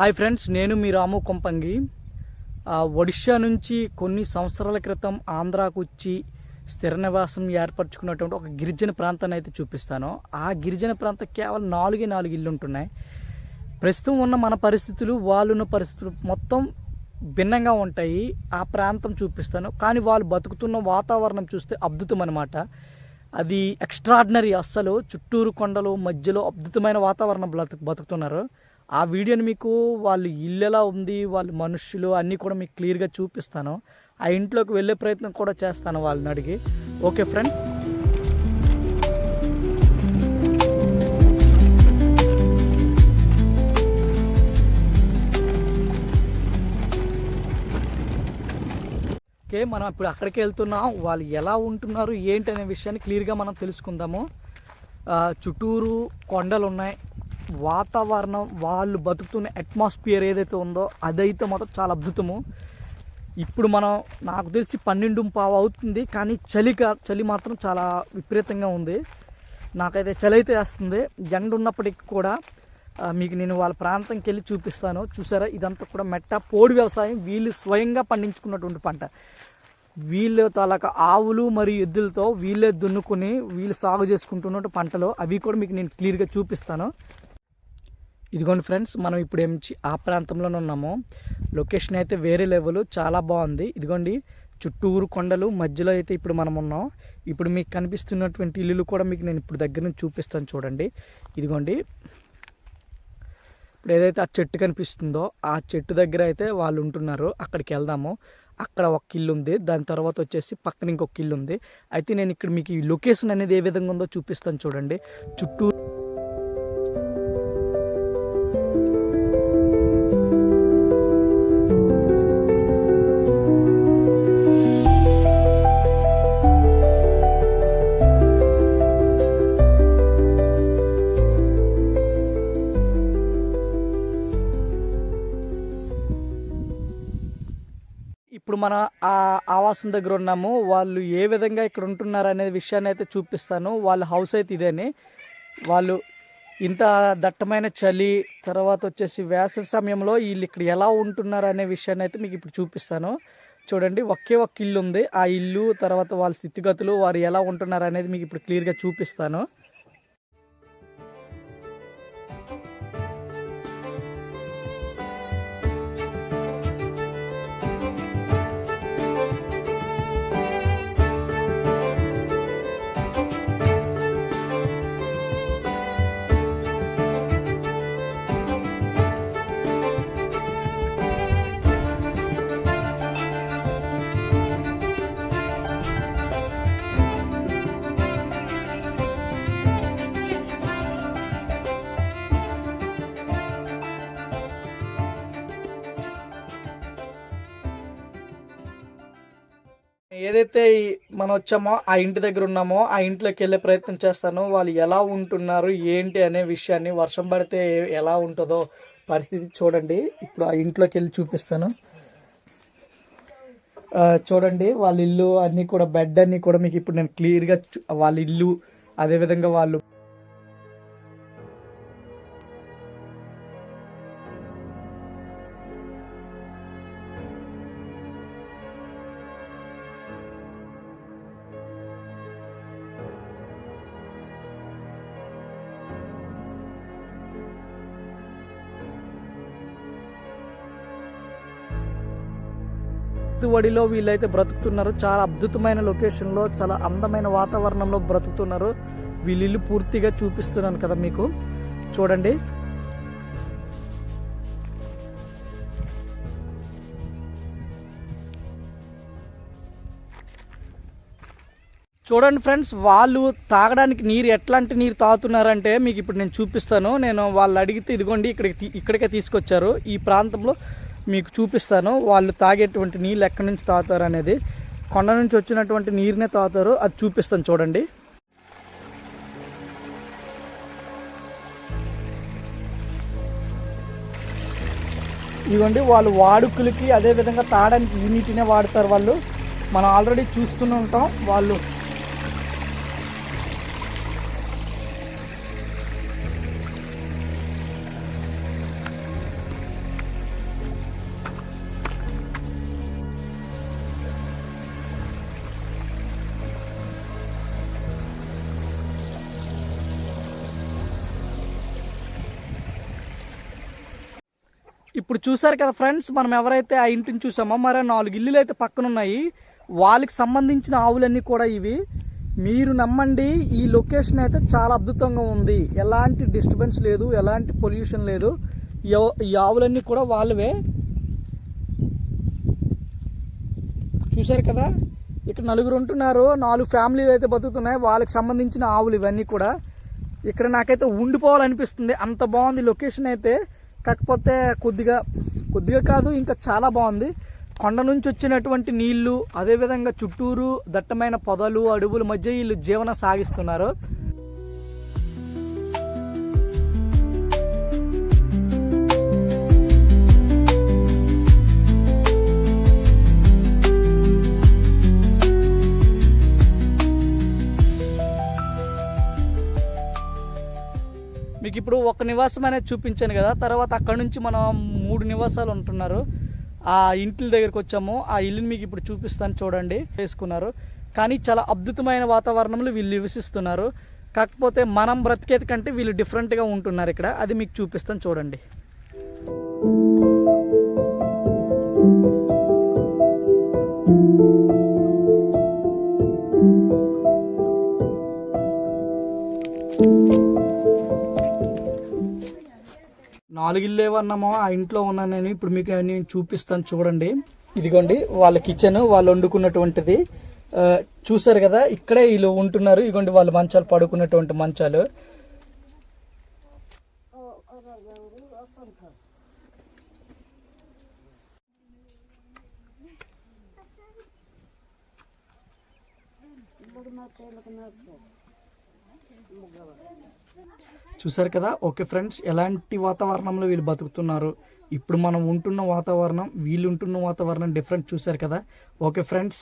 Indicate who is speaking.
Speaker 1: Hi friends నేను మీ రాము కొంపంగి. ఒడిషా నుంచి కొన్ని సంవత్సరాల క్రితం ఆంధ్రాకు వచ్చి స్థిర నివాసం ఏర్పరచుకున్నటువంటి ఒక గిరిజన ప్రాంతాన్ని అయితే చూపిస్తాను. ఆ గిరిజన ప్రాంతం కేవలం నాలుగే నాలుగు ఇల్లు ఉంటున్నాయి ప్రస్తుతం ఉన్న మన పరిస్థితులు వాళ్ళు ఉన్న పరిస్థితులు మొత్తం భిన్నంగా ఉంటాయి. ఆ ప్రాంతం చూపిస్తాను. కానీ వాళ్ళు బతుకుతున్న వాతావరణం చూస్తే అద్భుతం అనమాట అది ఎక్స్ట్రాడినరీ అస్సలు. చుట్టూరు కొండలు మధ్యలో అద్భుతమైన వాతావరణం బతుకు బతుకుతున్నారు. ఆ వీడియోని మీకు వాళ్ళు ఇల్లు ఎలా ఉంది వాళ్ళ మనుషులు అన్నీ కూడా మీకు క్లియర్గా చూపిస్తాను. ఆ ఇంట్లోకి వెళ్ళే ప్రయత్నం కూడా చేస్తాను వాళ్ళని అడిగి. Okay friend. ఓకే మనం ఇప్పుడు అక్కడికి వెళ్తున్నాం. వాళ్ళు ఎలా ఉంటున్నారు ఏంటి అనే విషయాన్ని క్లియర్గా మనం తెలుసుకుందాము. చుట్టూరు కొండలు ఉన్నాయి. వాతావరణం వాళ్ళు బతుకుతున్న అట్మాస్ఫియర్ ఏదైతే ఉందో అదైతే మాత్రం చాలా అద్భుతము. ఇప్పుడు మనం నాకు తెలిసి పన్నెండు పావు అవుతుంది కానీ చలి చలి మాత్రం చాలా విపరీతంగా ఉంది. నాకైతే చలి అయితే వేస్తుంది. ఎండ ఉన్నప్పటికీ కూడా మీకు నేను వాళ్ళ ప్రాంతంకి వెళ్ళి చూపిస్తాను. చూసారా? ఇదంతా కూడా మెట్ట పోడి వ్యవసాయం. వీళ్ళు స్వయంగా పండించుకున్నటువంటి పంట. వీళ్ళ తాలూకా ఆవులు మరియు ఎద్దులతో వీళ్ళే దున్నుకుని వీళ్ళు సాగు చేసుకుంటున్నటువంటి పంటలు. అవి కూడా మీకు నేను క్లియర్గా చూపిస్తాను. ఇదిగోండి ఫ్రెండ్స్ మనం ఇప్పుడు ఏమిచి ఆ ప్రాంతంలోనే ఉన్నాము. లొకేషన్ అయితే వేరే లెవెల్ చాలా బాగుంది. ఇదిగోండి చుట్టూరు కొండలు మధ్యలో అయితే ఇప్పుడు మనం ఉన్నాం. ఇప్పుడు మీకు కనిపిస్తున్నటువంటి ఇల్లులు కూడా మీకు నేను ఇప్పుడు దగ్గర నుంచి చూపిస్తాను చూడండి. ఇదిగోండి ఇప్పుడు ఏదైతే ఆ చెట్టు కనిపిస్తుందో ఆ చెట్టు దగ్గర అయితే వాళ్ళు ఉంటున్నారు. అక్కడికి వెళ్దాము. అక్కడ ఒక ఇల్లు ఉంది. దాని తర్వాత వచ్చేసి పక్కన ఇంకొక ఇల్లు ఉంది. అయితే నేను ఇక్కడ మీకు ఈ లొకేషన్ అనేది ఏ విధంగా ఉందో చూపిస్తాను చూడండి. చుట్టూ ఇప్పుడు మనం ఆ ఆవాసం దగ్గర ఉన్నాము వాళ్ళు ఏ విధంగా ఇక్కడ ఉంటున్నారు అనే విషయాన్ని అయితే చూపిస్తాను. వాళ్ళ హౌస్ అయితే ఇదేని. వాళ్ళు ఇంత దట్టమైన చలి తర్వాత వచ్చేసి వేసవి సమయంలో వీళ్ళు ఇక్కడ ఎలా ఉంటున్నారు అనే విషయాన్ని అయితే మీకు ఇప్పుడు చూపిస్తాను. చూడండి ఒకే ఒక్క ఇల్లు ఉంది. ఆ ఇల్లు తర్వాత వాళ్ళ స్థితిగతులు వారు ఎలా ఉంటున్నారు అనేది మీకు ఇప్పుడు క్లియర్గా చూపిస్తాను. ఏదైతే మనం వచ్చామో ఆ ఇంటి దగ్గర ఉన్నామో ఆ ఇంట్లోకి వెళ్ళే ప్రయత్నం చేస్తాను వాళ్ళు ఎలా ఉంటున్నారు ఏంటి అనే విషయాన్ని వర్షం పడితే ఎలా ఉంటుందో పరిస్థితి చూడండి. ఇప్పుడు ఆ ఇంట్లోకి వెళ్ళి చూపిస్తాను. చూడండి వాళ్ళ ఇల్లు అన్నీ కూడా బెడ్ అన్నీ కూడా మీకు ఇప్పుడు నేను క్లియర్గా వాళ్ళ ఇల్లు అదేవిధంగా వాళ్ళు ఎత్తువడిలో వీళ్ళైతే బ్రతుకుతున్నారు. చాలా అద్భుతమైన లొకేషన్లో చాలా అందమైన వాతావరణంలో బ్రతుకుతున్నారు. వీళ్ళ పూర్తిగా చూపిస్తున్నాను కదా మీకు. చూడండి. చూడండి ఫ్రెండ్స్ వాళ్ళు తాగడానికి నీరు ఎట్లాంటి నీరు తాగుతున్నారంటే మీకు ఇప్పుడు నేను చూపిస్తాను. నేను వాళ్ళు అడిగితే ఇదిగోండి ఇక్కడికి ఇక్కడికే తీసుకొచ్చారు. ఈ ప్రాంతంలో మీకు చూపిస్తాను. వాళ్ళు తాగేటువంటి నీళ్ళు ఎక్కడి నుంచి తాగుతారు అనేది. కొండ నుంచి వచ్చినటువంటి నీరునే తాగుతారు. అది చూపిస్తాను చూడండి. ఇవ్వండి వాళ్ళు వాడుకలకి అదే విధంగా తాగడానికి ఈ నీటినే వాడతారు వాళ్ళు. మనం ఆల్రెడీ చూస్తూనే ఉంటాం. వాళ్ళు ఇప్పుడు చూసారు కదా ఫ్రెండ్స్ మనం ఎవరైతే ఆ ఇంటిని చూసామో మరి నాలుగు ఇల్లులు అయితే పక్కన ఉన్నాయి వాళ్ళకి సంబంధించిన ఆవులన్నీ కూడా ఇవి. మీరు నమ్మండి ఈ లొకేషన్ అయితే చాలా అద్భుతంగా ఉంది. ఎలాంటి డిస్టర్బెన్స్ లేదు ఎలాంటి పొల్యూషన్ లేదు. ఈ ఈ ఆవులన్నీ కూడా వాళ్ళవే. చూశారు కదా? ఇక్కడ నలుగురు ఉంటున్నారు నాలుగు ఫ్యామిలీలు అయితే బతుకుతున్నాయి వాళ్ళకి సంబంధించిన ఆవులు ఇవన్నీ కూడా. ఇక్కడ నాకైతే ఉండిపోవాలనిపిస్తుంది. అంత బాగుంది లొకేషన్ అయితే. కాకపోతే కొద్దిగా కొద్దిగా కాదు ఇంకా చాలా బాగుంది. కొండ నుంచి వచ్చినటువంటి నీళ్ళు అదేవిధంగా చుట్టూరు దట్టమైన పొదలు అడవుల మధ్య వీళ్ళు జీవనం సాగిస్తున్నారు. మీకు ఇప్పుడు ఒక నివాసం అనేది చూపించాను కదా తర్వాత అక్కడ నుంచి మనం మూడు నివాసాలు ఉంటున్నారు. ఆ ఇంటి దగ్గరికి వచ్చాము. ఆ ఇల్లుని మీకు ఇప్పుడు చూపిస్తాను చూడండి. వేసుకున్నారు. కానీ చాలా అద్భుతమైన వాతావరణంలో వీళ్ళు నివసిస్తున్నారు. కాకపోతే మనం బ్రతికేది కంటే వీళ్ళు డిఫరెంట్గా ఉంటున్నారు ఇక్కడ. అది మీకు చూపిస్తాను చూడండి. నాలుగు ఇల్లు ఏమన్నామో ఆ ఇంట్లో ఉన్నాను నేను. ఇప్పుడు మీకు నేను చూపిస్తాను చూడండి. ఇదిగోండి వాళ్ళ కిచెన్ వాళ్ళు వండుకున్నటువంటిది. చూసారు కదా ఇక్కడే వీళ్ళు ఉంటున్నారు. ఇదిగోండి వాళ్ళు మంచాలు పడుకున్నటువంటి మంచాలు. చూసారు కదా? ఓకే ఫ్రెండ్స్ ఎలాంటి వాతావరణంలో వీళ్ళు బతుకుతున్నారు? ఇప్పుడు మనం ఉంటున్న వాతావరణం వీళ్ళు ఉంటున్న వాతావరణం డిఫరెంట్ చూసారు కదా? Okay friends